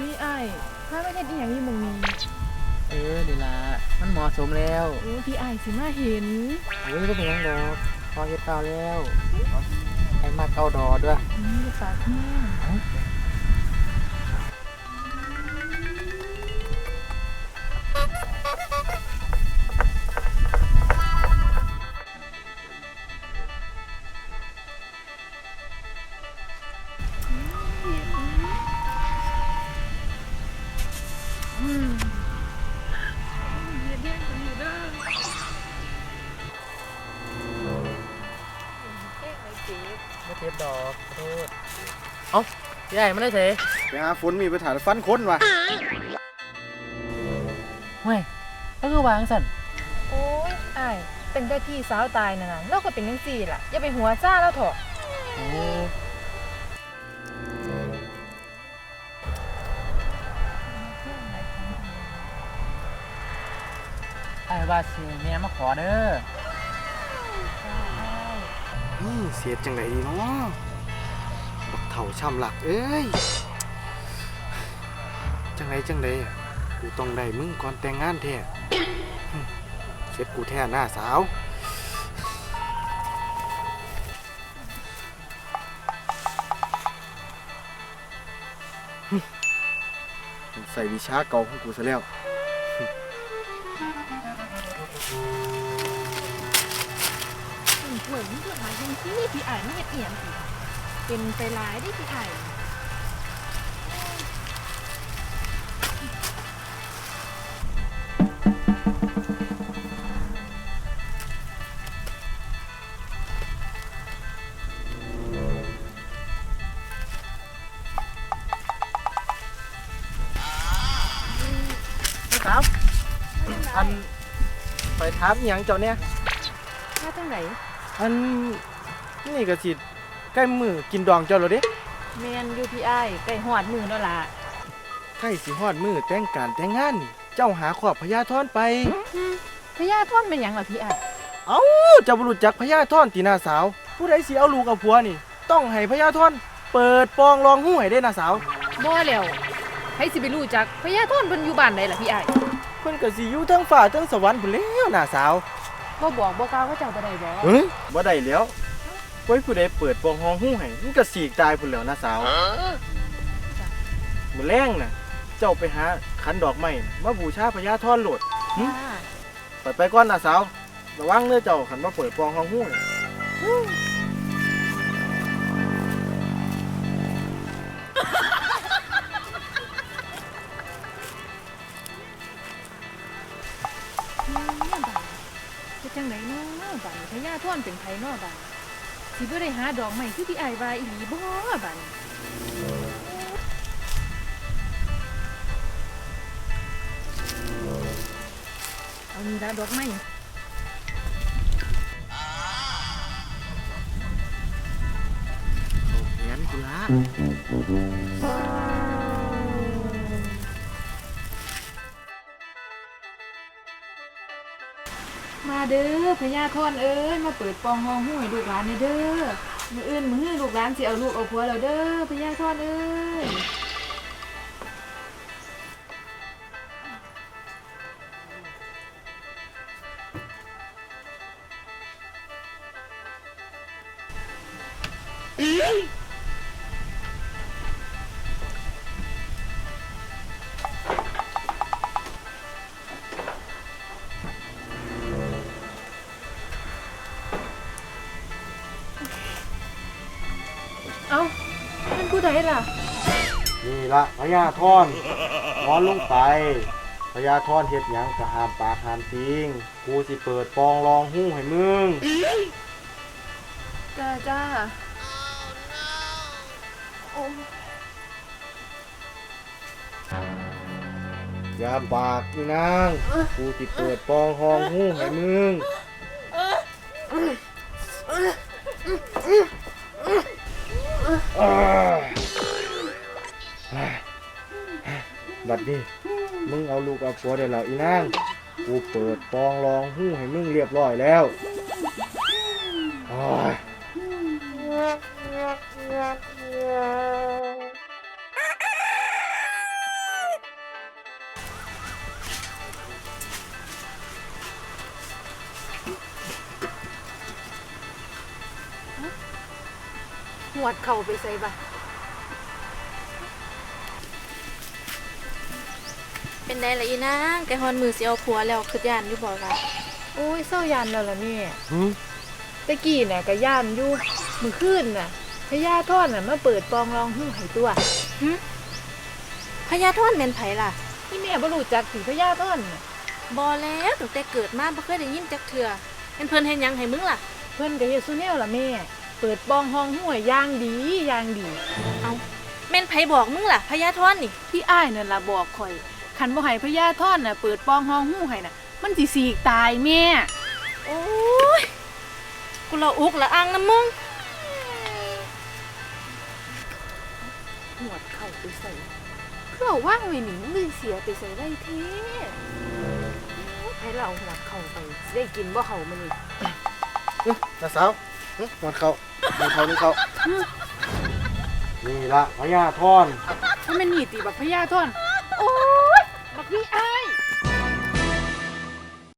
นี่ไอ้ายถ้าไม่เฮ็ดอีหยังอยู่หมองนี้เออนี่ล่ะมันเหมาะสมแล้วโอ้พี่ไอ้ายสิมาเห็นโอ้ยก็เป็นหยังดอกพอเฮ็ดเปล่าแล้วไอ้มาเกาดอด้วยนี่ปากแม่ไม่เดอกขอโทษเอ้าใหญ่ไม่ได้เสไปหาฝนมีปัญหาฟันคนวะเฮ้ยก็คือวางสั่นโอ้ยไอ้ายตั้งแต่พี่สาวตายนั่นน่ะเราก็เป็นจังซี่ล่ะ อย่าไปหัวซ่าแล้วเถอะโอ้ไอ้ว่าสิแม่มาขอเด้อนี่ เสียจังไหนดีเนาะบักเถ่าช่ำหลักเอ้ย จังไหนจังไหนกูต้องได้มึงก่อนแต่งงานแท้เสร็จกูแท้หน้าสาวใส่วิชาเก่าของกูซะแล้ว เหมือนเพื่อนหาจังซี่พี่ไอ้ายมาเฮ็ดอีหยังสิเป็นไปหลายได้พี่ไอ้ายครับ อันไปถามอย่างเจ้าเนี่ยมาจังได อันนี่ก็สิใกล้มือกินดองเจ้าแล้วเด้แม่นอยู่พี่ไอ้ายใกล้ฮอดมื้อแล้วล่ะใกล้สิฮอดมือแต่งการแต่งงานนี่เจ้าหาขอบพญาทอนไป พญาท่อนเป็นหยังล่ะพี่ไอ้ายเอ้าเจ้าบ่รู้จักพญาทอนตีหน้าสาว ผู้ใดสิเอาลูกเอาผัวนี่ ต้องให้พญาทอนเปิดปองรองหู้ให้ได้นะสาว บ่แล้วให้สิไปรู้จักพญาท่อนเพิ่นอยู่บ้านใดล่ะพี่ไอ้ายเพิ่นก็สิอยู่เทั้งฟ้าเทั้งสวรรค์พุ่นแล้วน่ะสาว บ่บอกบ่กล่าวว่าเจ้าบ่ได้บ่เฮ้ยบ่ได้แล้วไว้ผู้ใดเปิดปองรองหู้ให้มันก็สีกตายพุ่นแล้วนะสาวมื้อแรงน่ะ เจ้าไปหาขันดอกไม้น่ะมาบูชาพญาทอนโลดหึจ้าไปไปก่อนนะสาว ระวังเด้อเจ้าขันมาเปิดปองรองหู้ เป็นไผนาะบาดสิบ่ได้หาดอกไม้คือพี่ไอ้ายว่าอีหลีบ่บานเอานี่ละดอกไม้แขนกูละ มาเด้อพญาทอนเอ้ยมาเปิดปองห้องหู้ให้ลูกหลานเด้อมืออื่นมือฮื้อลูกหลานสิเอาลูกเอาผัวแล้วเด้อพญาทอนเอ้ย เอ้ามันผู้ใดล่ะ นี่ละพญาทอนนอนลงไปพญาทอนเฮ็ดหยังก็ห้ามปากห้ามติงกูสิเปิดปองรองหู้ให้มึงจ้าจ้าโอ้อย่าปากอีนางกูสิเปิดปองรองหู้ให้มึงอ่า บัดนี้มึงเอาลูกเอาผัวเดี๋ยวเราอีนางกูเปิดปองรองหู้ให้มึงเรียบร้อยแล้วอ หวดเข่าไปใส่บ่เป็นได้ละอีนางแกฮอนมือสิเอาผัวแล้วคือย่านอยู่บ่ล่ะโอ้ยเศร้ายันแล้วล่ะแม่หืมตะกี้น่ะก็ย่านอยู่มื้อคืนน่ะพญาท่อนน่ะมาเปิดปองรองหู้ให้ตัวพญาท่อนแม่นไผล่ะนี่แม่บ่รู้จักสิพญาท่อนน่ะบ่แล้วตั้งแต่เกิดมาบ่เคยได้ยินจักเทื่อเป็นเพิ่นเฮ็ดหยังให้มึงล่ะ เพิ่นก็เฮ็ดซุแนวล่ะแม่ เปิดปองห้องห้วยอย่างดีอย่างดีเอาแม่นไผบอกมึงล่ะพญาท่อนนี่พี่อ้ายนั่นล่ะบอกข่อยคันบ่ให้พญาท่อนน่ะเปิดปองห้องหู้ให้น่ะ มันสิสีกตายแม่โอ้ยกูละอุกละอังนะมึงหวดเข่าไปใส่เพื่อว่างไว้นี่มึงเสียไปใส่ได้เท่ให้เราหวดเข่าไปสิได้กินบ่เข่ามันนี่น้าสาวหึห มันเขามันเขานี่เขานี่ละพญาท่อน ถ้ามันหนีตีบักพญาท่อน โอ้ยบักพี่อ้าย